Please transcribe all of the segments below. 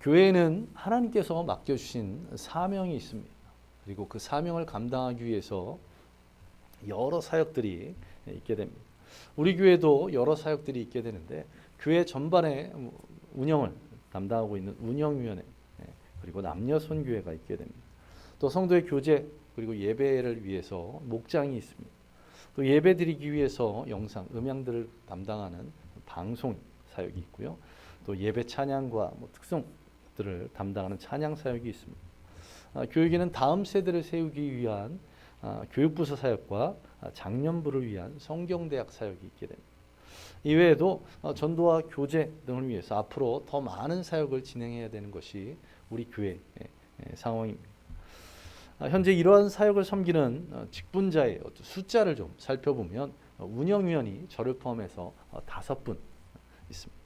교회에는 하나님께서 맡겨주신 사명이 있습니다. 그리고 그 사명을 감당하기 위해서 여러 사역들이 있게 됩니다. 우리 교회도 여러 사역들이 있게 되는데 교회 전반의 운영을 담당하고 있는 운영위원회 예, 그리고 남녀 선교회가 있게 됩니다. 또 성도의 교제 그리고 예배를 위해서 목장이 있습니다. 또 예배 드리기 위해서 영상, 음향들을 담당하는 방송 사역이 있고요. 또 예배 찬양과 뭐 특성 들을 담당하는 찬양 사역이 있습니다. 아, 교육에는 다음 세대를 세우기 위한 아, 교육부서 사역과 아, 장년부를 위한 성경대학 사역이 있게 됩니다. 이외에도 어, 전도와 교제 등을 위해서 앞으로 더 많은 사역을 진행해야 되는 것이 우리 교회의 예, 상황입니다. 아, 현재 이러한 사역을 섬기는 어, 직분자의 숫자를 좀 살펴보면 어, 운영위원이 저를 포함해서 어, 다섯 분 있습니다.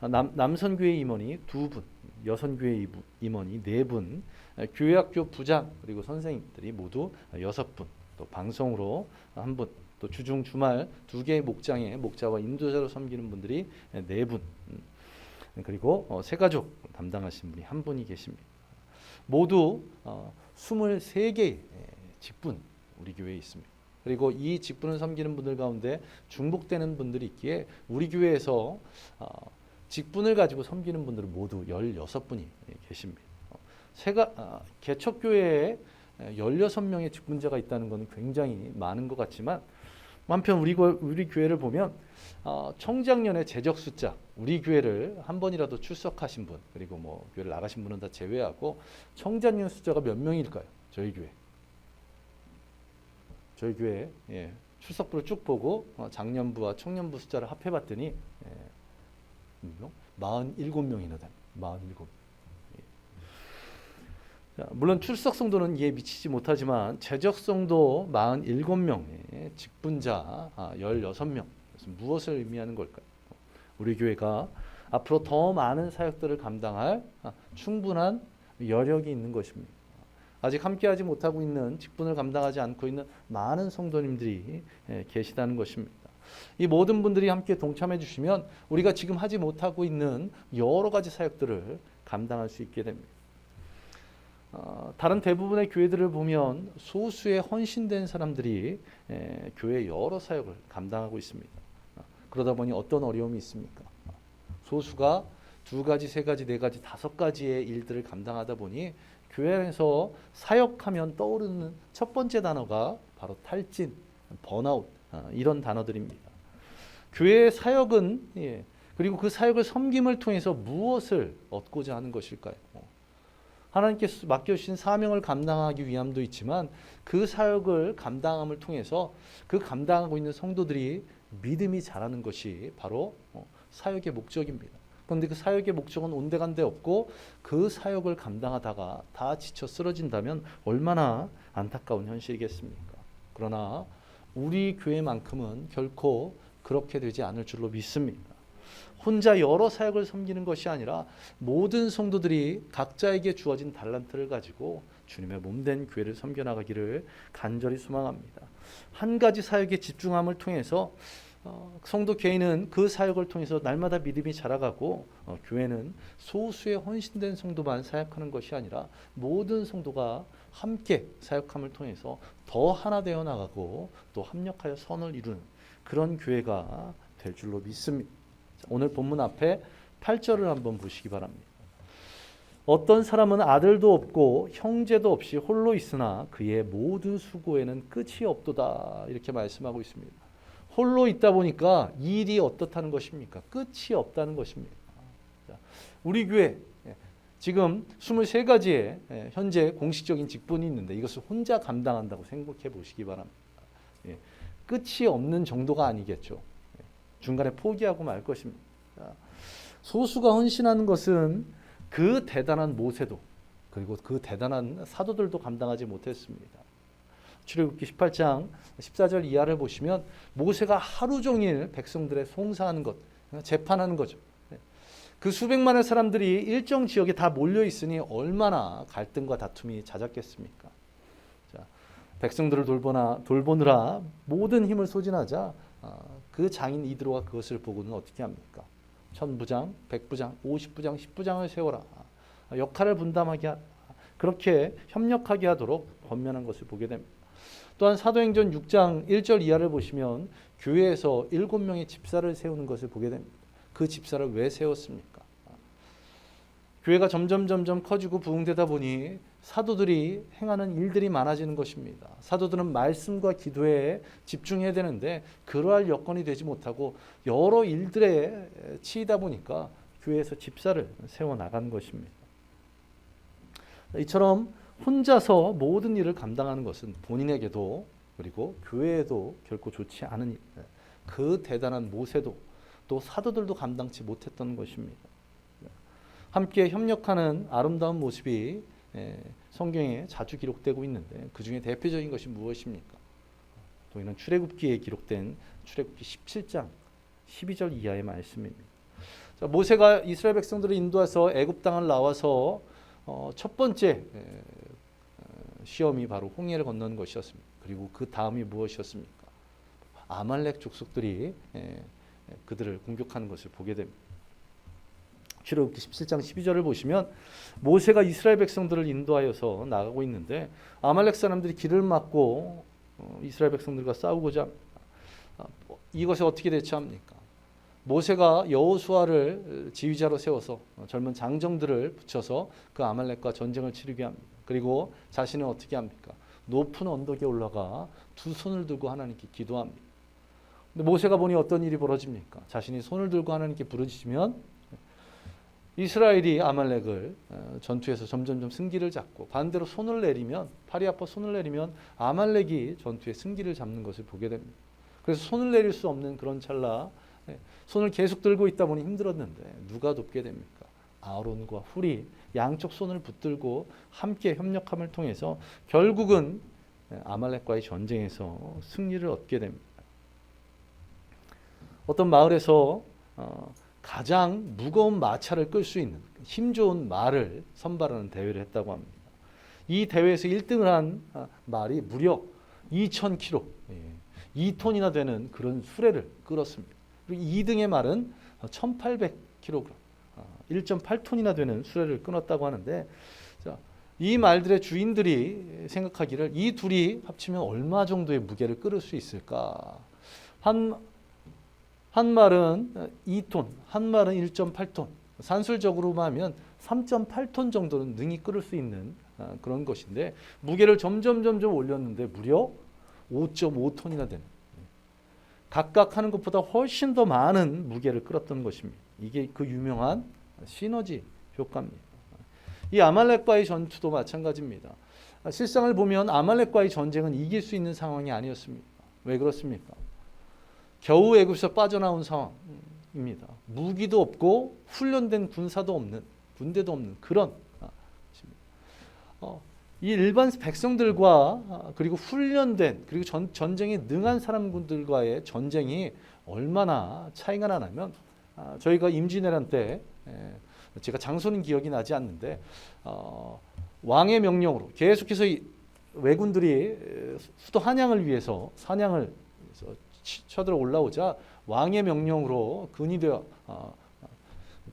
아, 남, 남선교회 임원이 두 분, 여선교회 임원이 네 분, 아, 교회학교 부장 그리고 선생님들이 모두 여섯 분, 또 방송으로 한 분, 또 주중 주말 두 개의 목장에 목자와 인도자로 섬기는 분들이 네 분, 음, 그리고 어, 세 가족 담당하신 분이 한 분이 계십니다. 모두 어, 23개의 직분 우리 교회에 있습니다. 그리고 이 직분을 섬기는 분들 가운데 중복되는 분들이 있기에 우리 교회에서 어, 직분을 가지고 섬기는 분들은 모두 16분이 계십니다. 어, 세가 아, 개척교회에 16명의 직분자가 있다는 것은 굉장히 많은 것 같지만 한편 우리 교- 우리 교회를 보면 어, 청장년의 재적 숫자 우리 교회를 한 번이라도 출석하신 분 그리고 뭐 교회를 나가신 분은 다 제외하고 청장년 숫자가 몇 명일까요? 저희 교회 저희 교회 예, 출석부를 쭉 보고 어, 장년부와 청년부 숫자를 합해봤더니 예, 몇 명? 47명이나 됩니다. 47. 자, 물론 출석 성도는 이에 미치지 못하지만 재적 성도 47명의 직분자 아, 16명. 그래서 무엇을 의미하는 걸까요? 우리 교회가 앞으로 더 많은 사역들을 감당할 아, 충분한 여력이 있는 것입니다. 아직 함께하지 못하고 있는 직분을 감당하지 않고 있는 많은 성도님들이 예, 계시다는 것입니다. 이 모든 분들이 함께 동참해 주시면 우리가 지금 하지 못하고 있는 여러 가지 사역들을 감당할 수 있게 됩니다. 어, 다른 대부분의 교회들을 보면 소수의 헌신된 사람들이 에, 교회 여러 사역을 감당하고 있습니다. 어, 그러다 보니 어떤 어려움이 있습니까? 어, 소수가 두 가지, 세 가지, 네 가지, 다섯 가지의 일들을 감당하다 보니 교회에서 사역하면 떠오르는 첫 번째 단어가 바로 탈진, 번아웃 어, 이런 단어들입니다. 교회의 사역은 예, 그리고 그 사역을 섬김을 통해서 무엇을 얻고자 하는 것일까요? 어, 하나님께서 맡겨주신 사명을 감당하기 위함도 있지만 그 사역을 감당함을 통해서 그 감당하고 있는 성도들이 믿음이 자라는 것이 바로 어, 사역의 목적입니다. 그런데 그 사역의 목적은 온데간데 없고 그 사역을 감당하다가 다 지쳐 쓰러진다면 얼마나 안타까운 현실이겠습니까? 그러나 우리 교회만큼은 결코 그렇게 되지 않을 줄로 믿습니다. 혼자 여러 사역을 섬기는 것이 아니라 모든 성도들이 각자에게 주어진 달란트를 가지고 주님의 몸된 교회를 섬겨 나가기를 간절히 소망합니다. 한 가지 사역에 집중함을 통해서 어, 성도 개인은 그 사역을 통해서 날마다 믿음이 자라가고 어, 교회는 소수의 헌신된 성도만 사역하는 것이 아니라 모든 성도가 함께 사역함을 통해서 더 하나 되어 나가고 또 합력하여 선을 이루는 그런 교회가 될 줄로 믿습니다. 자, 오늘 본문 앞에 8절을 한번 보시기 바랍니다. 어떤 사람은 아들도 없고 형제도 없이 홀로 있으나 그의 모든 수고에는 끝이 없도다 이렇게 말씀하고 있습니다. 홀로 있다 보니까 일이 어떻다는 것입니까? 끝이 없다는 것입니다. 자, 우리 교회 예, 지금 23가지의 예, 현재 공식적인 직분이 있는데 이것을 혼자 감당한다고 생각해 보시기 바랍니다. 예, 끝이 없는 정도가 아니겠죠. 예, 중간에 포기하고 말 것입니다. 자, 소수가 헌신하는 것은 그 대단한 모세도 그리고 그 대단한 사도들도 감당하지 못했습니다. 출애굽기 18장 14절 이하를 보시면 모세가 하루 종일 백성들의 송사하는 것, 재판하는 거죠. 그 수백만의 사람들이 일정 지역에 다 몰려 있으니 얼마나 갈등과 다툼이 잦았겠습니까? 자, 백성들을 돌보나 돌보느라 모든 힘을 소진하자 아, 그 장인 이드로가 그것을 보고는 어떻게 합니까? 천부장, 백부장, 오십부장, 십부장을 세워라. 역할을 분담하게 하, 그렇게 협력하게 하도록 권면한 것을 보게 됩니다. 또한 사도행전 6장 1절 이하를 보시면 교회에서 일곱 명의 집사를 세우는 것을 보게 됩니다. 그 집사를 왜 세웠습니까? 교회가 점점 점점 커지고 부흥되다 보니 사도들이 행하는 일들이 많아지는 것입니다. 사도들은 말씀과 기도에 집중해야 되는데 그러할 여건이 되지 못하고 여러 일들에 치이다 보니까 교회에서 집사를 세워 나간 것입니다. 이처럼 혼자서 모든 일을 감당하는 것은 본인에게도 그리고 교회에도 결코 좋지 않은 일. 그 대단한 모세도 또 사도들도 감당치 못했던 것입니다. 함께 협력하는 아름다운 모습이 예, 성경에 자주 기록되고 있는데 그 중에 대표적인 것이 무엇입니까? 또이는 출애굽기에 기록된 출애굽기 17장 12절 이하의 말씀입니다. 자, 모세가 이스라엘 백성들을 인도해서 애굽 땅을 나와서 어, 첫 번째 에, 어, 시험이 바로 홍해를 건너는 것이었습니다. 그리고 그 다음이 무엇이었습니까? 아말렉 족속들이 에, 에, 그들을 공격하는 것을 보게 됩니다. 출애굽기 17장 12절을 보시면 모세가 이스라엘 백성들을 인도하여서 나가고 있는데 아말렉 사람들이 길을 막고 어, 이스라엘 백성들과 싸우고자 아, 이것에 어떻게 대처합니까? 모세가 여호수아를 지휘자로 세워서 어, 젊은 장정들을 붙여서 그 아말렉과 전쟁을 치르게 합니다. 그리고 자신은 어떻게 합니까? 높은 언덕에 올라가 두 손을 들고 하나님께 기도합니다. 근데 모세가 보니 어떤 일이 벌어집니까? 자신이 손을 들고 하나님께 부르짖으면 이스라엘이 아말렉을 어, 전투에서 점점점 승기를 잡고 반대로 손을 내리면 팔이 아파 손을 내리면 아말렉이 전투에 승기를 잡는 것을 보게 됩니다. 그래서 손을 내릴 수 없는 그런 찰나 예, 손을 계속 들고 있다 보니 힘들었는데 누가 돕게 됩니까? 아론과 훌이 양쪽 손을 붙들고 함께 협력함을 통해서 결국은 예, 아말렉과의 전쟁에서 승리를 얻게 됩니다. 어떤 마을에서 어, 가장 무거운 마차를 끌 수 있는 힘 좋은 말을 선발하는 대회를 했다고 합니다. 이 대회에서 1등을 한 아, 말이 무려 2,000kg, 2톤이나 되는 그런 수레를 끌었습니다. 그리고 2등의 말은 1,800kg, 1.8톤이나 되는 수레를 끊었다고 하는데 자, 이 말들의 주인들이 생각하기를 이 둘이 합치면 얼마 정도의 무게를 끌을 수 있을까? 한, 한 말은 2톤, 한 말은 1.8톤. 산술적으로만 하면 3.8톤 정도는 능히 끌을 수 있는 아, 그런 것인데 무게를 점점 점점 올렸는데 무려 5.5톤이나 되는 각각 하는 것보다 훨씬 더 많은 무게를 끌었던 것입니다. 이게 그 유명한 시너지 효과입니다. 이 아말렉과의 전투도 마찬가지입니다. 실상을 보면 아말렉과의 전쟁은 이길 수 있는 상황이 아니었습니다. 왜 그렇습니까? 겨우 애굽에서 빠져나온 상황입니다. 무기도 없고 훈련된 군사도 없는 군대도 없는 그런 어, 이 일반 백성들과 아, 그리고 훈련된 그리고 전, 전쟁에 능한 사람들과의 전쟁이 얼마나 차이가 나냐면 아, 저희가 임진왜란 때 에, 제가 장소는 기억이 나지 않는데 어, 왕의 명령으로 계속해서 이 왜군들이 수도 한양을 위해서 사냥을 쳐들어 올라오자 왕의 명령으로 근이 되어 어,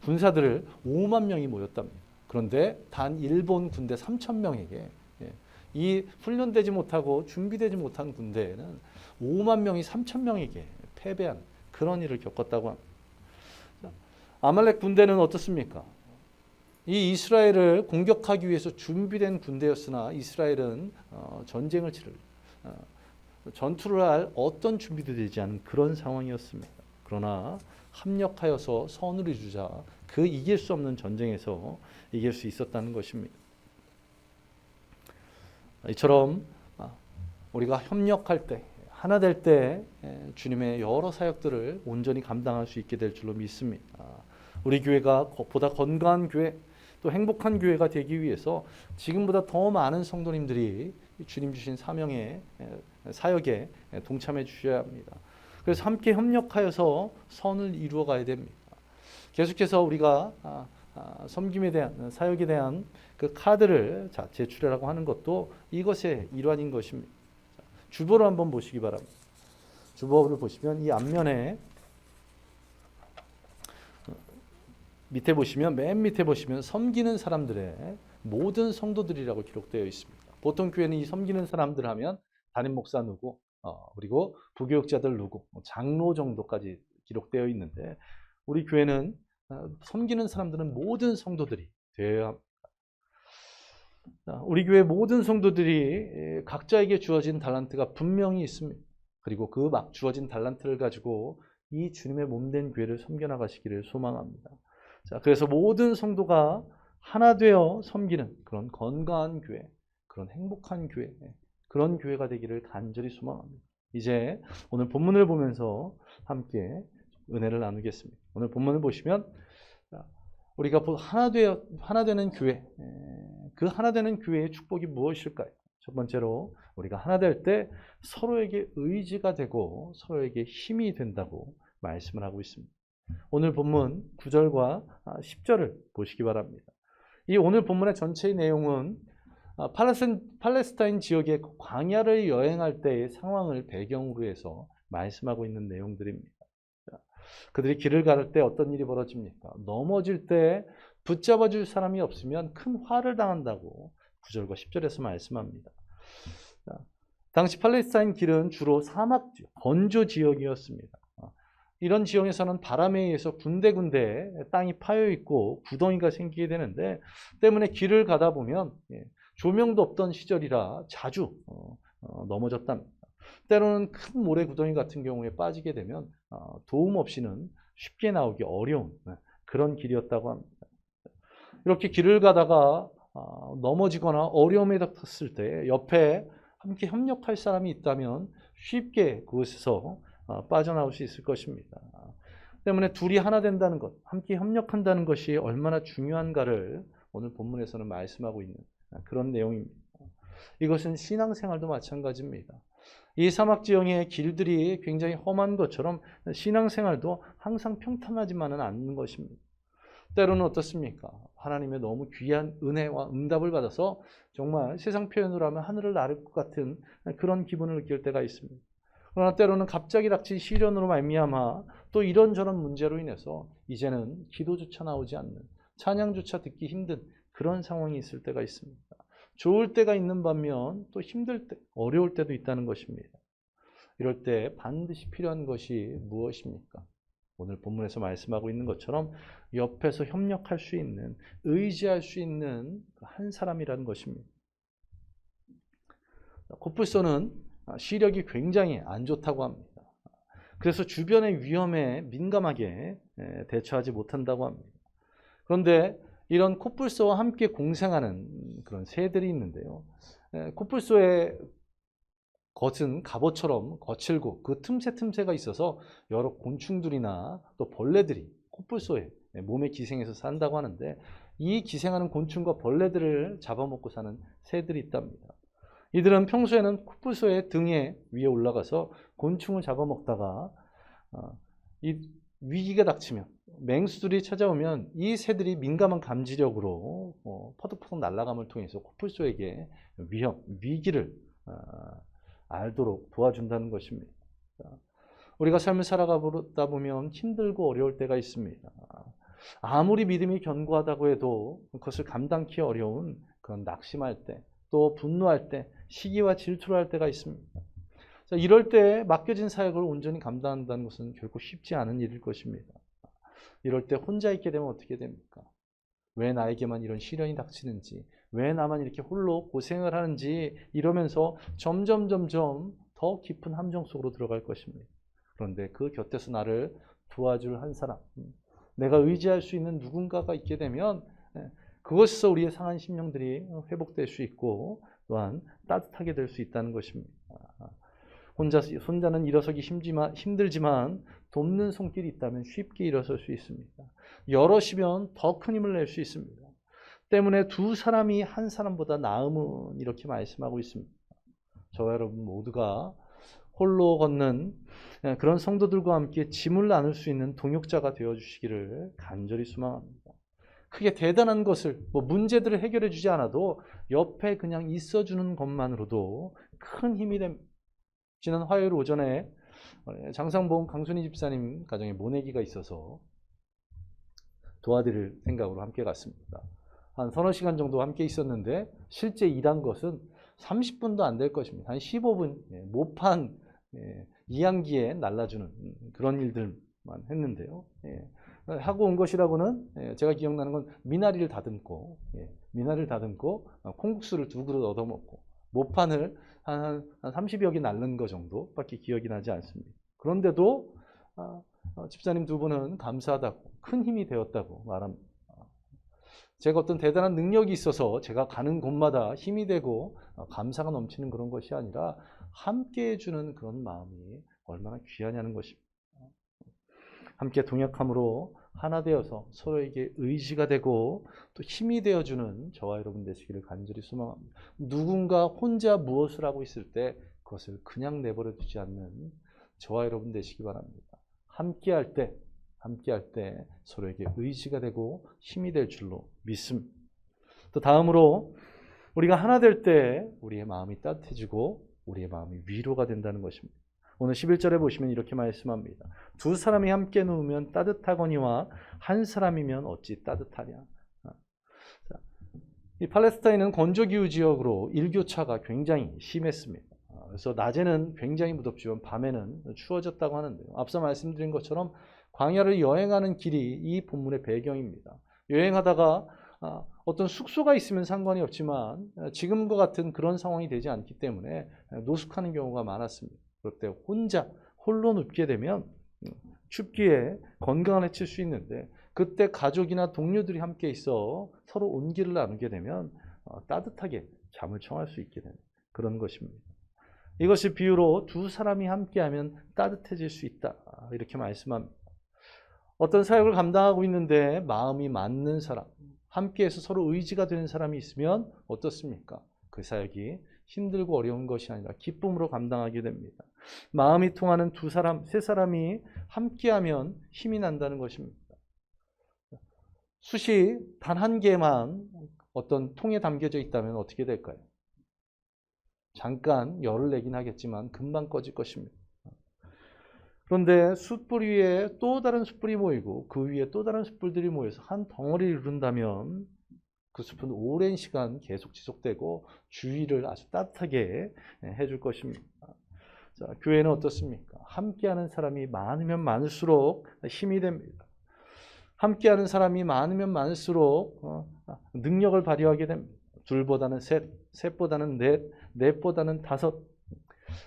군사들을 5만 명이 모였답니다. 그런데 단 일본 군대 3천 명에게 예, 이 훈련되지 못하고 준비되지 못한 군대에는 5만 명이 3천 명에게 패배한 그런 일을 겪었다고 합니다. 아말렉 군대는 어떻습니까? 이 이스라엘을 공격하기 위해서 준비된 군대였으나 이스라엘은 어, 전쟁을 치를 어, 전투를 할 어떤 준비도 되지 않은 그런 상황이었습니다. 그러나 합력하여서 선을 이루자 그 이길 수 없는 전쟁에서 이길 수 있었다는 것입니다. 이처럼 아, 우리가 협력할 때 하나 될 때 주님의 여러 사역들을 온전히 감당할 수 있게 될 줄로 믿습니다. 우리 교회가 보다 건강한 교회 또 행복한 교회가 되기 위해서 지금보다 더 많은 성도님들이 주님 주신 사명에 사역에 동참해 주셔야 합니다. 그래서 함께 협력하여서 선을 이루어 가야 됩니다. 계속해서 우리가 아, 아, 섬김에 대한 사역에 대한 그 카드를 자, 제출하라고 하는 것도 이것의 일환인 것입니다. 주보를 한번 보시기 바랍니다. 주보를 보시면 이 앞면에 밑에 보시면 맨 밑에 보시면 섬기는 사람들의 모든 성도들이라고 기록되어 있습니다. 보통 교회는 이 섬기는 사람들 하면 담임 목사 누구, 어, 그리고 부교육자들 누구, 뭐 장로 정도까지 기록되어 있는데 우리 교회는 어, 섬기는 사람들은 모든 성도들이 되어야 합니다. 자, 우리 교회 모든 성도들이 에, 각자에게 주어진 달란트가 분명히 있습니다. 그리고 그 막 주어진 달란트를 가지고 이 주님의 몸된 교회를 섬겨나가시기를 소망합니다. 자, 그래서 모든 성도가 하나 되어 섬기는 그런 건강한 교회, 그런 행복한 교회, 그런 교회가 되기를 간절히 소망합니다. 이제 오늘 본문을 보면서 함께 은혜를 나누겠습니다. 오늘 본문을 보시면 우리가 하나 되어 하나 되는 교회, 그 하나 되는 교회의 축복이 무엇일까요? 첫 번째로 우리가 하나 될 때 서로에게 의지가 되고 서로에게 힘이 된다고 말씀을 하고 있습니다. 오늘 본문 9절과 10절을 보시기 바랍니다. 이 오늘 본문의 전체의 내용은 팔레스타인 지역의 광야를 여행할 때의 상황을 배경으로 해서 말씀하고 있는 내용들입니다. 그들이 길을 가를 때 어떤 일이 벌어집니까? 넘어질 때 붙잡아 줄 사람이 없으면 큰 화를 당한다고 9절과 10절에서 말씀합니다. 당시 팔레스타인 길은 주로 사막 건조 지역이었습니다. 이런 지형에서는 바람에 의해서 군데군데 땅이 파여 있고 구덩이가 생기게 되는데 때문에 길을 가다 보면 예, 조명도 없던 시절이라 자주 어, 어, 넘어졌답니다. 때로는 큰 모래 구덩이 같은 경우에 빠지게 되면 어, 도움 없이는 쉽게 나오기 어려운 네, 그런 길이었다고 합니다. 이렇게 길을 가다가 넘어지거나 어려움에 닥쳤을 때 옆에 함께 협력할 사람이 있다면 쉽게 그곳에서 어, 빠져나올 수 있을 것입니다. 때문에 둘이 하나 된다는 것, 함께 협력한다는 것이 얼마나 중요한가를 오늘 본문에서는 말씀하고 있는 그런 내용입니다. 이것은 신앙생활도 마찬가지입니다. 이 사막 지형의 길들이 굉장히 험한 것처럼 신앙생활도 항상 평탄하지만은 않는 것입니다. 때로는 어떻습니까? 하나님의 너무 귀한 은혜와 응답을 받아서 정말 세상 표현으로 하면 하늘을 나를 것 같은 그런 기분을 느낄 때가 있습니다. 그러나 때로는 갑자기 닥친 시련으로 말미암아 또 이런저런 문제로 인해서 이제는 기도조차 나오지 않는 찬양조차 듣기 힘든 그런 상황이 있을 때가 있습니다. 좋을 때가 있는 반면 또 힘들 때, 어려울 때도 있다는 것입니다. 이럴 때 반드시 필요한 것이 무엇입니까? 오늘 본문에서 말씀하고 있는 것처럼 옆에서 협력할 수 있는, 의지할 수 있는 한 사람이라는 것입니다. 코뿔소는 아, 시력이 굉장히 안 좋다고 합니다. 그래서 주변의 위험에 민감하게 대처하지 못한다고 합니다. 그런데 이런 코뿔소와 함께 공생하는 그런 새들이 있는데요. 코뿔소의 겉은 갑옷처럼 거칠고 그 틈새 틈새가 있어서 여러 곤충들이나 또 벌레들이 코뿔소의 몸에 기생해서 산다고 하는데 이 기생하는 곤충과 벌레들을 잡아먹고 사는 새들이 있답니다. 이들은 평소에는 코뿔소의 등에 위에 올라가서 곤충을 잡아먹다가 어, 이 위기가 닥치면 맹수들이 찾아오면 이 새들이 민감한 감지력으로 어, 퍼득퍼득 날아감을 통해서 코뿔소에게 위험, 위기를 어, 알도록 도와준다는 것입니다. 우리가 삶을 살아가다 보면 힘들고 어려울 때가 있습니다. 아무리 믿음이 견고하다고 해도 그것을 감당키 어려운 그런 낙심할 때, 또 분노할 때, 시기와 질투를 할 때가 있습니다. 자, 이럴 때 맡겨진 사역을 온전히 감당한다는 것은 결코 쉽지 않은 일일 것입니다. 이럴 때 혼자 있게 되면 어떻게 됩니까? 왜 나에게만 이런 시련이 닥치는지, 왜 나만 이렇게 홀로 고생을 하는지 이러면서 점점 점점 더 깊은 함정 속으로 들어갈 것입니다. 그런데 그 곁에서 나를 도와줄 한 사람, 내가 의지할 수 있는 누군가가 있게 되면 예, 그것에서 우리의 상한 심령들이 회복될 수 있고 또한 따뜻하게 될 수 있다는 것입니다. 혼자 혼자는 일어서기 힘지만, 힘들지만 돕는 손길이 있다면 쉽게 일어설 수 있습니다. 여럿이면 더 큰 힘을 낼 수 있습니다. 때문에 두 사람이 한 사람보다 나음은 이렇게 말씀하고 있습니다. 저와 여러분 모두가 홀로 걷는 그런 성도들과 함께 짐을 나눌 수 있는 동역자가 되어 주시기를 간절히 소망합니다. 크게 대단한 것을 뭐 문제들을 해결해 주지 않아도 옆에 그냥 있어 주는 것만으로도 큰 힘이 됩니다. 지난 화요일 오전에 장상봉 강순희 집사님 가정에 모내기가 있어서 도와드릴 생각으로 함께 갔습니다. 한 서너 시간 정도 함께 있었는데 실제 일한 것은 30분도 안 될 것입니다. 한 15분 예, 모판 예, 이양기에 날라주는 음, 그런 일들만 했는데요. 예. 하고 온 것이라고는 예, 제가 기억나는 건 미나리를 다듬고 예, 미나리를 다듬고 어, 콩국수를 두 그릇 얻어먹고 모판을 한, 한 30여 개 날른 거 정도밖에 기억이 나지 않습니다. 그런데도 아, 어, 집사님 두 분은 감사하다고 큰 힘이 되었다고 말합니다. 제가 어떤 대단한 능력이 있어서 제가 가는 곳마다 힘이 되고 어, 감사가 넘치는 그런 것이 아니라 함께 해주는 그런 마음이 얼마나 귀하냐는 것입니다. 함께 동역함으로 하나 되어서 서로에게 의지가 되고 또 힘이 되어주는 저와 여러분 되시기를 간절히 소망합니다. 누군가 혼자 무엇을 하고 있을 때 그것을 그냥 내버려 두지 않는 저와 여러분 되시기 바랍니다. 함께 할 때, 함께 할 때 서로에게 의지가 되고 힘이 될 줄로 믿습니다. 또 다음으로 우리가 하나 될 때 우리의 마음이 따뜻해지고 우리의 마음이 위로가 된다는 것입니다. 오늘 11절에 보시면 이렇게 말씀합니다. 두 사람이 함께 누우면 따뜻하거니와 한 사람이면 어찌 따뜻하냐. 자, 이 팔레스타인은 건조기후 지역으로 일교차가 굉장히 심했습니다. 그래서 낮에는 굉장히 무덥지만 밤에는 추워졌다고 하는데요. 앞서 말씀드린 것처럼 광야를 여행하는 길이 이 본문의 배경입니다. 여행하다가 아, 어떤 숙소가 있으면 상관이 없지만 지금과 같은 그런 상황이 되지 않기 때문에 노숙하는 경우가 많았습니다. 그럴 때 혼자 홀로 눕게 되면 춥기에 건강을 해칠 수 있는데 그때 가족이나 동료들이 함께 있어 서로 온기를 나누게 되면 어, 따뜻하게 잠을 청할 수 있게 되는 그런 것입니다. 이것이 비유로 두 사람이 함께하면 따뜻해질 수 있다 이렇게 말씀합니다. 어떤 사역을 감당하고 있는데 마음이 맞는 사람, 함께해서 서로 의지가 되는 사람이 있으면 어떻습니까? 그 사역이 힘들고 어려운 것이 아니라 기쁨으로 감당하게 됩니다. 마음이 통하는 두 사람, 세 사람이 함께하면 힘이 난다는 것입니다. 숯이 단 한 개만 어떤 통에 담겨져 있다면 어떻게 될까요? 잠깐 열을 내긴 하겠지만 금방 꺼질 것입니다. 그런데 숯불 위에 또 다른 숯불이 모이고 그 위에 또 다른 숯불들이 모여서 한 덩어리를 이룬다면 그 숲은 오랜 시간 계속 지속되고 주위를 아주 따뜻하게 해줄 것입니다. 자, 교회는 어떻습니까? 함께하는 사람이 많으면 많을수록 힘이 됩니다. 함께하는 사람이 많으면 많을수록 어, 능력을 발휘하게 됩니다. 둘보다는 셋, 셋보다는 넷, 넷보다는 다섯.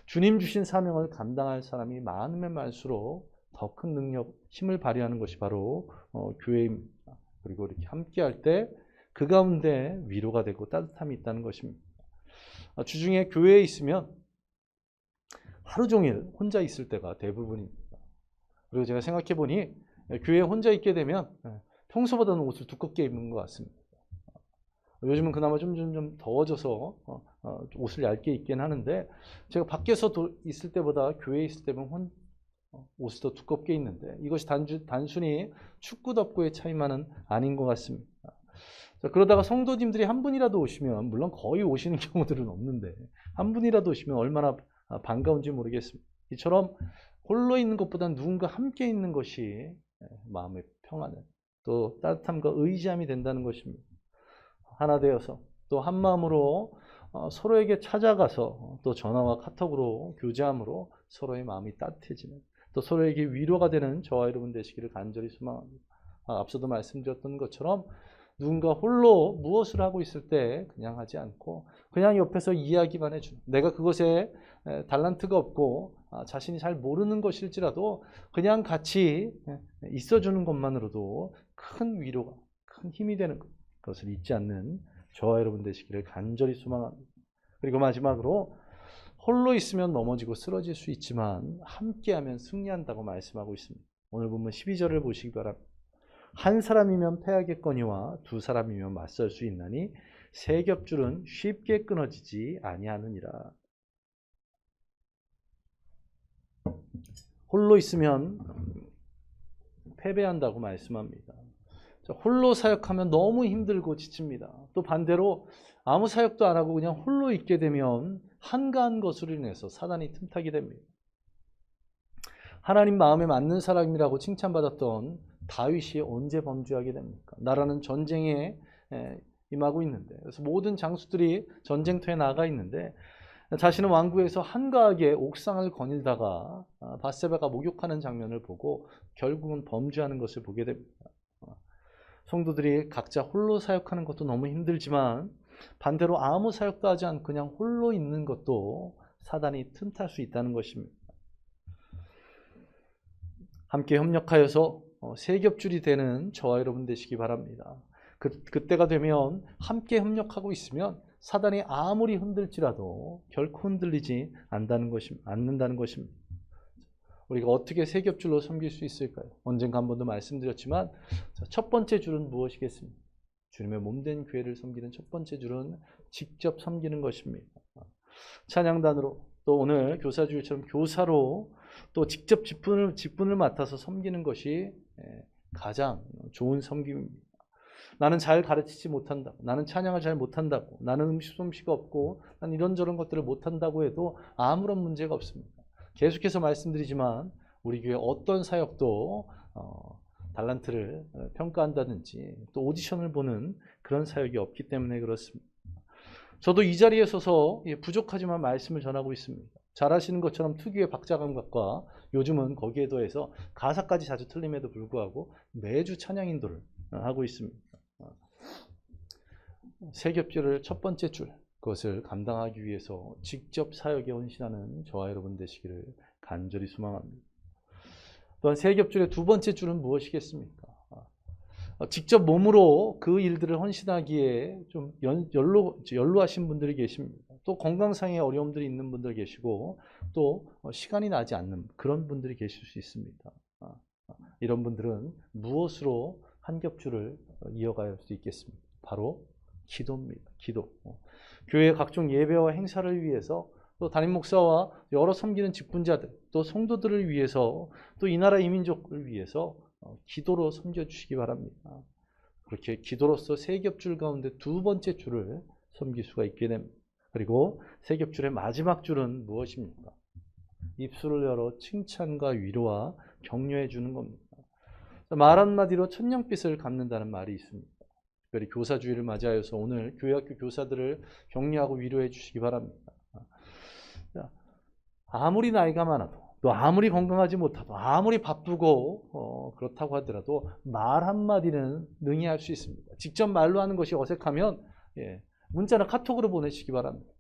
주님 주신 사명을 감당할 사람이 많으면 많을수록 더 큰 능력, 힘을 발휘하는 것이 바로 어, 교회입니다. 그리고 이렇게 함께할 때 그 가운데 위로가 되고 따뜻함이 있다는 것입니다. 어, 주중에 교회에 있으면 하루 종일 혼자 있을 때가 대부분입니다. 그리고 제가 생각해 보니 교회에 혼자 있게 되면 예, 평소보다는 옷을 두껍게 입는 것 같습니다. 요즘은 그나마 좀, 좀, 좀 더워져서 어, 어, 옷을 얇게 입긴 하는데 제가 밖에서 도, 있을 때보다 교회에 있을 때는 혼, 어, 옷을 더 두껍게 입는데 이것이 단순히 춥고 덥고의 차이만은 아닌 것 같습니다. 자, 그러다가 성도님들이 한 분이라도 오시면 물론 거의 오시는 경우들은 없는데 한 분이라도 오시면 얼마나 반가운지 모르겠습니다. 이처럼 홀로 있는 것보다 누군가 함께 있는 것이 예, 마음의 평안을 또 따뜻함과 의지함이 된다는 것입니다. 하나 되어서 또 한 마음으로 어, 서로에게 찾아가서 또 전화와 카톡으로 교제함으로 서로의 마음이 따뜻해지는 또 서로에게 위로가 되는 저와 여러분 되시기를 간절히 소망합니다. 아, 앞서도 말씀드렸던 것처럼 누군가 홀로 무엇을 하고 있을 때 그냥 하지 않고 그냥 옆에서 이야기만 해주는 내가 그것에 달란트가 없고 아, 자신이 잘 모르는 것일지라도 그냥 같이 있어주는 것만으로도 큰 위로가 큰 힘이 되는 것 그것을 잊지 않는 저와 여러분 되시기를 간절히 소망합니다. 그리고 마지막으로 홀로 있으면 넘어지고 쓰러질 수 있지만 함께하면 승리한다고 말씀하고 있습니다. 오늘 보면 12절을 보시기 바랍니다. 한 사람이면 패하겠거니와 두 사람이면 맞설 수 있나니 세 겹줄은 쉽게 끊어지지 아니하느니라. 홀로 있으면 패배한다고 말씀합니다. 홀로 사역하면 너무 힘들고 지칩니다. 또 반대로 아무 사역도 안 하고 그냥 홀로 있게 되면 한가한 것으로 인해서 사단이 틈타게 됩니다. 하나님 마음에 맞는 사람이라고 칭찬받았던 다윗이 언제 범죄하게 됩니까? 나라는 전쟁에 에, 임하고 있는데 그래서 모든 장수들이 전쟁터에 나가 있는데 자신은 왕궁에서 한가하게 옥상을 거닐다가 아, 바세바가 목욕하는 장면을 보고 결국은 범죄하는 것을 보게 됩니다. 어, 성도들이 각자 홀로 사역하는 것도 너무 힘들지만 반대로 아무 사역도 하지 않고 그냥 홀로 있는 것도 사단이 틈탈 수 있다는 것입니다. 함께 협력하여서 어, 세 겹줄이 되는 저와 여러분 되시기 바랍니다. 그, 그때가 되면 함께 협력하고 있으면 사단이 아무리 흔들지라도 결코 흔들리지 않는다는 것입니다. 않는다는 것입니다. 우리가 어떻게 세 겹줄로 섬길 수 있을까요? 언젠가 한 번도 말씀드렸지만 자, 첫 번째 줄은 무엇이겠습니까? 주님의 몸된 교회를 섬기는 첫 번째 줄은 직접 섬기는 것입니다. 찬양단으로 또 오늘 교사주일처럼 교사로 또 직접 직분을, 직분을 맡아서 섬기는 것이 예, 가장 좋은 섬김입니다. 나는 잘 가르치지 못한다고, 나는 찬양을 잘 못한다고, 나는 음식 솜씨가 없고, 난 이런저런 것들을 못한다고 해도 아무런 문제가 없습니다. 계속해서 말씀드리지만 우리 교회 어떤 사역도 어, 달란트를 평가한다든지 또 오디션을 보는 그런 사역이 없기 때문에 그렇습니다. 저도 이 자리에 서서 예, 부족하지만 말씀을 전하고 있습니다. 잘하시는 것처럼 특유의 박자 감각과 요즘은 거기에 더해서 가사까지 자주 틀림에도 불구하고 매주 찬양 인도를 하고 있습니다. 세겹절을 첫 번째 줄 그것을 감당하기 위해서 직접 사역에 헌신하는 저와 여러분 되시기를 간절히 소망합니다. 또한 세겹줄의 두 번째 줄은 무엇이겠습니까? 어, 직접 몸으로 그 일들을 헌신하기에 좀 연, 연로, 연로하신 분들이 계십니다. 또 건강상의 어려움들이 있는 분들 계시고 또 어, 시간이 나지 않는 그런 분들이 계실 수 있습니다. 아, 아, 이런 분들은 무엇으로 한 겹줄을 이어갈 수 있겠습니까? 바로 기도입니다. 기도. 어, 교회 각종 예배와 행사를 위해서 또 담임 목사와 여러 섬기는 직분자들, 또 성도들을 위해서 또 이 나라 이민족을 위해서 어, 기도로 섬겨 주시기 바랍니다. 그렇게 기도로서 세 겹줄 가운데 두 번째 줄을 섬길 수가 있게 됩니다. 그리고 세 겹줄의 마지막 줄은 무엇입니까? 입술을 열어 칭찬과 위로와 격려해 주는 겁니다. 말 한마디로 천냥빛을 갚는다는 말이 있습니다. 특별히 교사주의를 맞이하여서 오늘 교회학교 교사들을 격려하고 위로해 주시기 바랍니다. 아무리 나이가 많아도 또 아무리 건강하지 못하도 아무리 바쁘고 어, 그렇다고 하더라도 말 한마디는 능히 할 수 있습니다. 직접 말로 하는 것이 어색하면 예, 문자나 카톡으로 보내시기 바랍니다.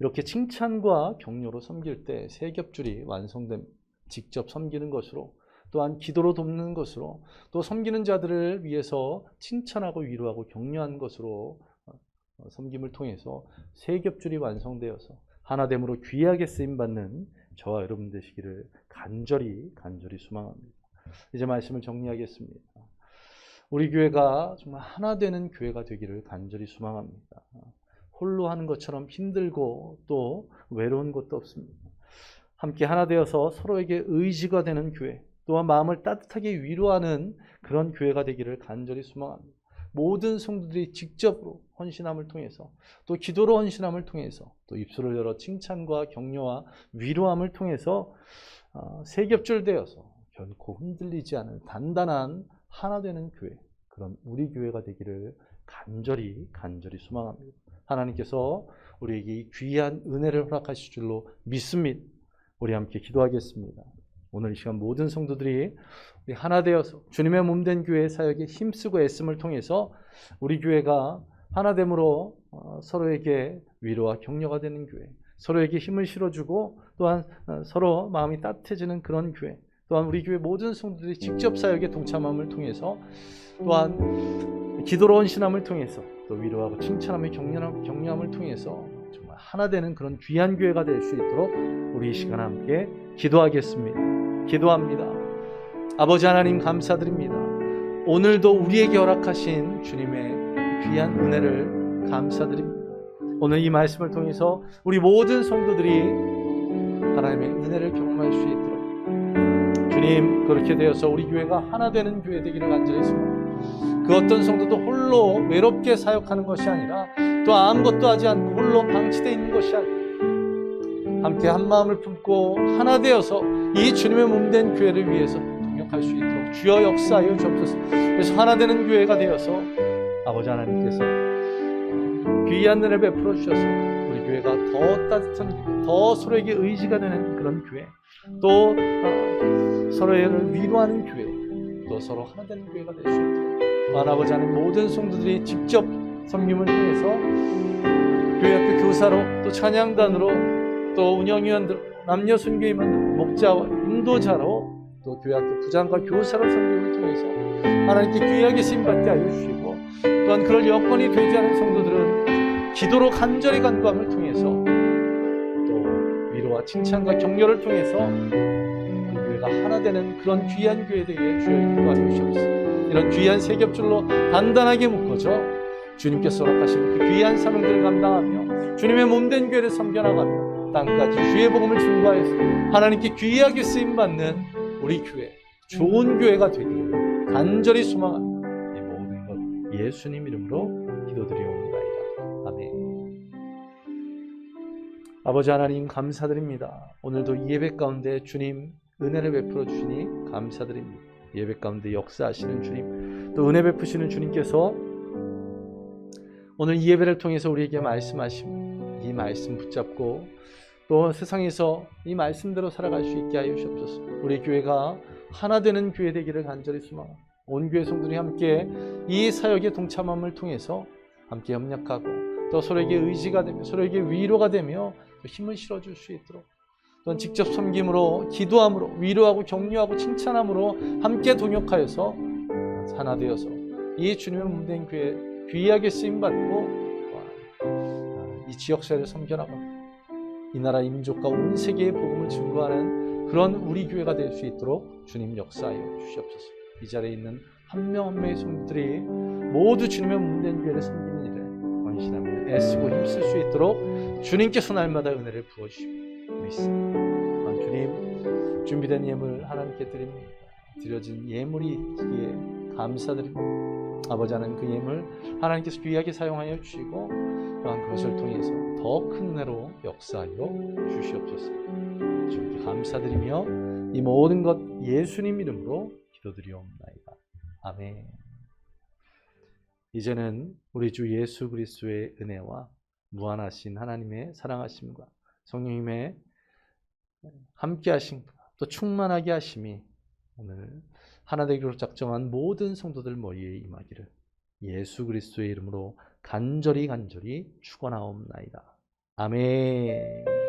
이렇게 칭찬과 격려로 섬길 때 세 겹줄이 완성됩니다. 직접 섬기는 것으로 또한 기도로 돕는 것으로 또 섬기는 자들을 위해서 칭찬하고 위로하고 격려하는 것으로 어, 섬김을 통해서 세 겹줄이 완성되어서 하나됨으로 귀하게 쓰임 받는 저와 여러분 되시기를 간절히 간절히 소망합니다. 이제 말씀을 정리하겠습니다. 우리 교회가 정말 하나 되는 교회가 되기를 간절히 소망합니다. 홀로 하는 것처럼 힘들고 또 외로운 것도 없습니다. 함께 하나 되어서 서로에게 의지가 되는 교회, 또한 마음을 따뜻하게 위로하는 그런 교회가 되기를 간절히 소망합니다. 모든 성도들이 직접으로 헌신함을 통해서 또 기도로 헌신함을 통해서 또 입술을 열어 칭찬과 격려와 위로함을 통해서 어, 세겹줄되어서 결코 흔들리지 않을 단단한 하나 되는 교회 그런 우리 교회가 되기를 간절히 간절히 소망합니다. 하나님께서 우리에게 이 귀한 은혜를 허락하실 줄로 믿습니다. 우리 함께 기도하겠습니다. 오늘 이 시간 모든 성도들이 우리 하나 되어서 주님의 몸 된 교회 사역에 힘쓰고 애씀을 통해서 우리 교회가 하나됨으로 어, 서로에게 위로와 격려가 되는 교회, 서로에게 힘을 실어주고 또한 어, 서로 마음이 따뜻해지는 그런 교회, 또한 우리 교회 모든 성도들이 직접 사역에 동참함을 통해서 또한 기도로 헌신함을 통해서 또 위로하고 칭찬함을 격려함, 격려함 을 통해서 정말 하나 되는 그런 귀한 교회가 될 수 있도록 우리 이 시간 함께 기도하겠습니다. 기도합니다. 아버지 하나님 감사드립니다. 오늘도 우리에게 허락하신 주님의 귀한 은혜를 감사드립니다. 오늘 이 말씀을 통해서 우리 모든 성도들이 하나님의 은혜를 경험할 수 있도록 주님 그렇게 되어서 우리 교회가 하나 되는 교회 되기를 간절히 소망합니다. 그 어떤 성도도 홀로 외롭게 사역하는 것이 아니라 또 아무것도 하지 않고 홀로 방치되어 있는 것이 아니라 함께 한 마음을 품고 하나 되어서 이 주님의 몸 된 교회를 위해서 동역할 수 있도록 주여 역사하여 주옵소서. 그래서 하나 되는 교회가 되어서 아버지 하나님께서 귀한 은혜 베풀어 주셔서 우리 교회가 더 따뜻한 교회, 더 서로에게 의지가 되는 그런 교회, 또 아, 서로를 위로하는 교회, 또 서로 하나 되는 교회가 될 수 있도록 아버지 하나님 모든 성도들이 직접 섬김을 통해서 교회 학교 교사로 또 찬양단으로 또 운영위원들 남녀 순교임은 목자와 인도자로 또 교회 학교 부장과 교사로 섬김을 통해서 하나님께 귀하게 쓰임받게 하여 주시고 또한 그럴 여건이 되지 않은 성도들은 기도로 간절히 간구함을 통해서 또 위로와 칭찬과 격려를 통해서 교회가 하나 되는 그런 귀한 교회 되게 주여 인도하여 주시옵소서. 이런 귀한 세겹줄로 단단하게 묶어져 주님께서 허락하신 그 귀한 사명들을 감당하며 주님의 몸된 교회를 섬겨나가며 땅까지 주의 복음을 증거하여서 하나님께 귀하게 쓰임 받는 우리 교회 좋은 교회가 되기를 간절히 소망합니다. 이 모든 것 예수님 이름으로 기도드리옵나이다. 아멘. 아버지 하나님 감사드립니다. 오늘도 이 예배 가운데 주님 은혜를 베풀어 주시니 감사드립니다 예배 가운데 역사하시는 주님 또 은혜 베푸시는 주님께서 오늘 이 예배를 통해서 우리에게 말씀하심 이 말씀 붙잡고 또 세상에서 이 말씀대로 살아갈 수 있게 하여 주옵소서. 우리 교회가 하나 되는 교회 되기를 간절히 소망합니다. 온 교회 성도들이 함께 이 사역의 동참함을 통해서 함께 협력하고 또 서로에게 의지가 되며 서로에게 위로가 되며 또 힘을 실어줄 수 있도록 또한 직접 섬김으로 기도함으로 위로하고 격려하고 칭찬함으로 함께 동역하여서 하나 되어서 이 주님의 몸된 교회 귀하게 쓰임 받고 이 지역 사회를 섬겨나가고 이 나라 민족과 온 세계의 복음을 증거하는 그런 우리 교회가 될 수 있도록 주님 역사하여 주시옵소서. 이 자리에 있는 한 명 한 명의 성도들이 모두 주님의 몸된 교회를 섬기는 일에 헌신하며 애쓰고 힘쓸 수 있도록 주님께서 날마다 은혜를 부어 주시고 믿습니다. 주님 준비된 예물 하나님께 드립니다. 드려진 예물이 있기에 감사드립니다. 아버지 하나님 그 예물 하나님께서 귀하게 사용하여 주시고 또한 그것을 통해서 더 큰 은혜로 역사하여 주시옵소서. 주님께 감사드리며 이 모든 것 예수님 이름으로 기도드리옵나이다. 아멘. 이제는 우리 주 예수 그리스도의 은혜와 무한하신 하나님의 사랑하심과 성령님의 함께 하심과 또 충만하게 하심이 오늘 하나 되기로 작정한 모든 성도들 머리에 임하기를 예수 그리스도의 이름으로 간절히 간절히 축원하옵나이다. 아멘.